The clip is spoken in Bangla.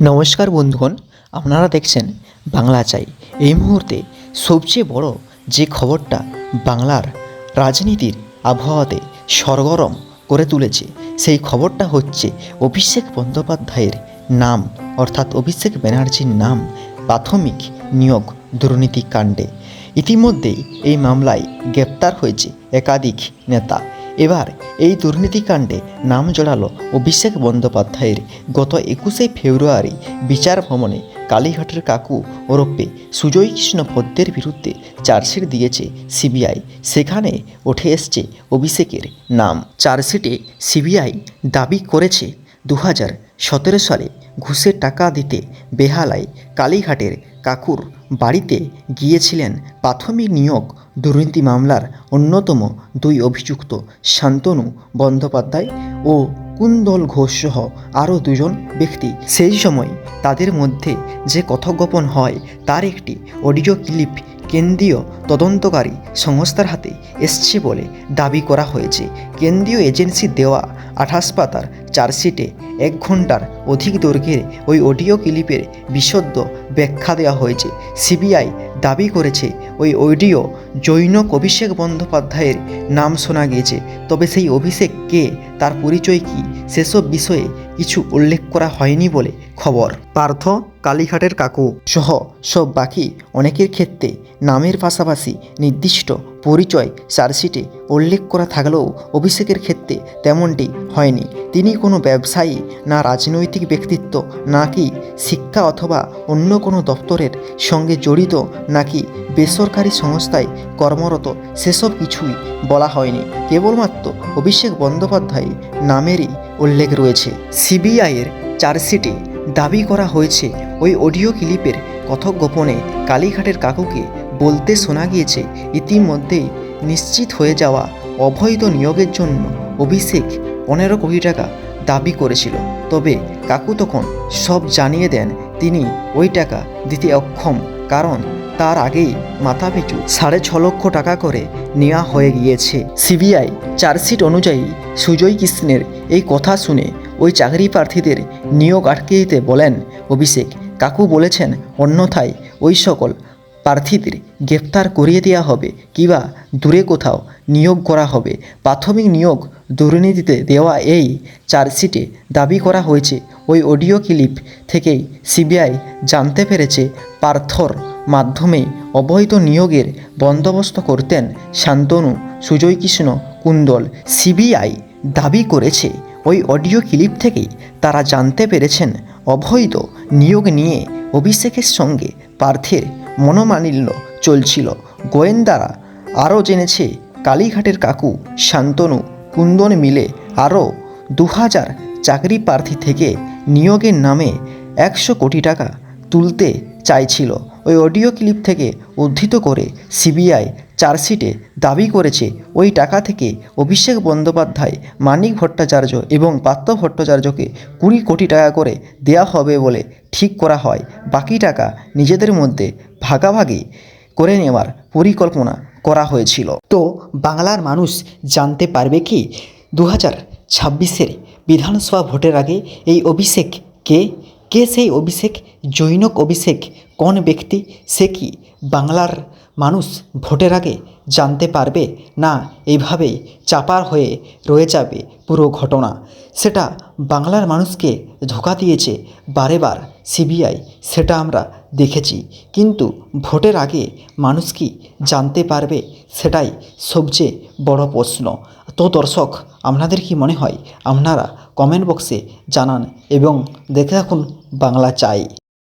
নমস্কার বন্ধুগণ, আপনারা দেখছেন বাংলা চাই। এই মুহূর্তে সবচেয়ে বড় যে খবরটা বাংলার রাজনীতির আবহাওয়াতে সরগরম করে তুলেছে, সেই খবরটা হচ্ছে অভিষেক বন্দ্যোপাধ্যায়ের নাম, অর্থাৎ অভিষেক ব্যানার্জির নাম প্রাথমিক নিয়োগ দুর্নীতি কাণ্ডে। ইতিমধ্যেই এই মামলায় গ্রেপ্তার হয়েছে একাধিক নেতা। এবার এই দুর্নীতিকাণ্ডে নাম জড়ালো অভিষেক বন্দ্যোপাধ্যায়ের। গত একুশে ফেব্রুয়ারি বিচার ভ্রমণে কালীঘাটের কাকু ওরফে সুজয় কৃষ্ণ পদ্মের বিরুদ্ধে চার্জশিট দিয়েছে সিবিআই। সেখানে উঠে এসছে অভিষেকের নাম। চার্জশিটে সিবিআই দাবি করেছে দু হাজার সতেরো সালে ঘুষের টাকা দিতে বেহালায় কালীঘাটের কাকুর বাড়িতে গিয়েছিলেন। প্রাথমিক নিয়োগ দুর্নীতি মামলার অন্যতম দুই অভিযুক্ত শান্তনু বন্দ্যোপাধ্যায় ও কুন্দল ঘোষ সহ আরও দুজন ব্যক্তি। সেই সময় তাদের মধ্যে যে কথোপকথন হয় তার একটি অডিও ক্লিপ কেন্দ্রীয় তদন্তকারী সংস্থার হাতে এসছে বলে দাবি করা হয়েছে। কেন্দ্রীয় এজেন্সি দেওয়া আঠাশ পাতার চার্জশিটে এক ঘণ্টার অধিক দৈর্ঘ্যের ওই অডিও ক্লিপের বিশদ ব্যাখ্যা দেওয়া হয়েছে। সিবিআই দাবি করেছে, ওই অডিও জৈনক অভিষেক বন্দ্যোপাধ্যায়ের নাম শোনা গিয়েছে। তবে সেই অভিষেক কে, তার পরিচয় কী, সেসব বিষয়ে কিছু উল্লেখ করা হয়নি বলে খবর। পার্থ, কালীঘাটের কাকু সহ সব বাকি অনেকের ক্ষেত্রে নামের পাশাপাশি নির্দিষ্ট পরিচয় চার্জশিটে উল্লেখ করা থাকলেও অভিষেকের ক্ষেত্রে তেমনটি হয়নি। তিনি কোনো ব্যবসায়ী না রাজনৈতিক ব্যক্তিত্ব, নাকি শিক্ষা অথবা অন্য কোনো দপ্তরের সঙ্গে জড়িত, নাকি বেসরকারি সংস্থায় কর্মরত, সেসব কিছুই বলা হয়নি। কেবলমাত্র অভিষেক বন্দ্যোপাধ্যায় নামেরই উল্লেখ রয়েছে। সিবিআইয়ের চার্জশিটে দাবি করা হয়েছে, ওই অডিও ক্লিপের কথক গোপনে কালীঘাটের কাকুকে বলতে শোনা গিয়েছে, ইতিমধ্যেই নিশ্চিত হয়ে যাওয়া অবৈধ নিয়োগের জন্য অভিষেক পনেরো কোটি টাকা দাবি করেছিল। তবে কাকু তখন সব জানিয়ে দেন, তিনি ওই টাকা দিতে অক্ষম, কারণ তার আগেই মাথাপিছু সাড়ে ছ লক্ষ টাকা করে নেওয়া হয়ে গিয়েছে। সিবিআই চার্জশিট অনুযায়ী সুজয় কৃষ্ণের এই কথা শুনে ওই চাকরি প্রার্থীদের নিয়োগ আটকে দিতে বলেন অভিষেক। কাকু বলেছেন, অন্যথায় ওই সকল প্রার্থীদের গ্রেপ্তার করিয়ে দেওয়া হবে কিবা দূরে কোথাও নিয়োগ করা হবে। প্রাথমিক নিয়োগ দুর্নীতিতে দেওয়া এই চার্জশিটে দাবি করা হয়েছে। ওই অডিও ক্লিপ থেকেই সিবিআই জানতে পেরেছে পার্থর মাধ্যমে অবৈধ নিয়োগের বন্দোবস্ত করতেন শান্তনু সুজয় কৃষ্ণ কুন্দল। সিবিআই দাবি করেছে, ওই অডিও ক্লিপ থেকেই তারা জানতে পেরেছেন অবৈধ নিয়োগ নিয়ে অভিষেকের সঙ্গে পার্থের মনোমালিন্য চলছিল। গোয়েন্দারা আরও জেনেছে, কালীঘাটের কাকু শান্তনু কুন্দন মিলে আরও দু হাজার চাকরি প্রার্থী থেকে নিয়োগের নামে একশো কোটি টাকা তুলতে চাইছিল। ওই অডিও ক্লিপ থেকে উদ্ধৃত করে সিবিআই চার্জশিটে দাবি করেছে, ওই টাকা থেকে অভিষেক বন্দ্যোপাধ্যায়, মানিক ভট্টাচার্য এবং পার্থ ভট্টাচার্যকে কুড়ি কোটি টাকা করে দেয়া হবে বলে ঠিক করা হয়। বাকি টাকা নিজেদের মধ্যে ভাগাভাগি করে নেওয়ার পরিকল্পনা করা হয়েছিল। তো বাংলার মানুষ জানতে পারবে কি দু হাজার ছাব্বিশের বিধানসভা ভোটের আগে এই অভিষেক কে? কে সেই অভিষেক? জৈনক অভিষেক কোন ব্যক্তি? সে কি বাংলার মানুষ ভোটের আগে জানতে পারবে, না, এইভাবেই চাপার হয়ে রয়ে যাবে পুরো ঘটনা। সেটা বাংলার মানুষকে ধোকা দিয়েছে বারেবার সিবিআই, সেটা আমরা দেখেছি। কিন্তু ভোটের আগে মানুষ কি জানতে পারবে, সেটাই সবচেয়ে বড় প্রশ্ন। তো দর্শক, আপনাদের কি মনে হয়? আপনারা কমেন্ট বক্সে জানান এবং দেখে রাখুন বাংলা চাই।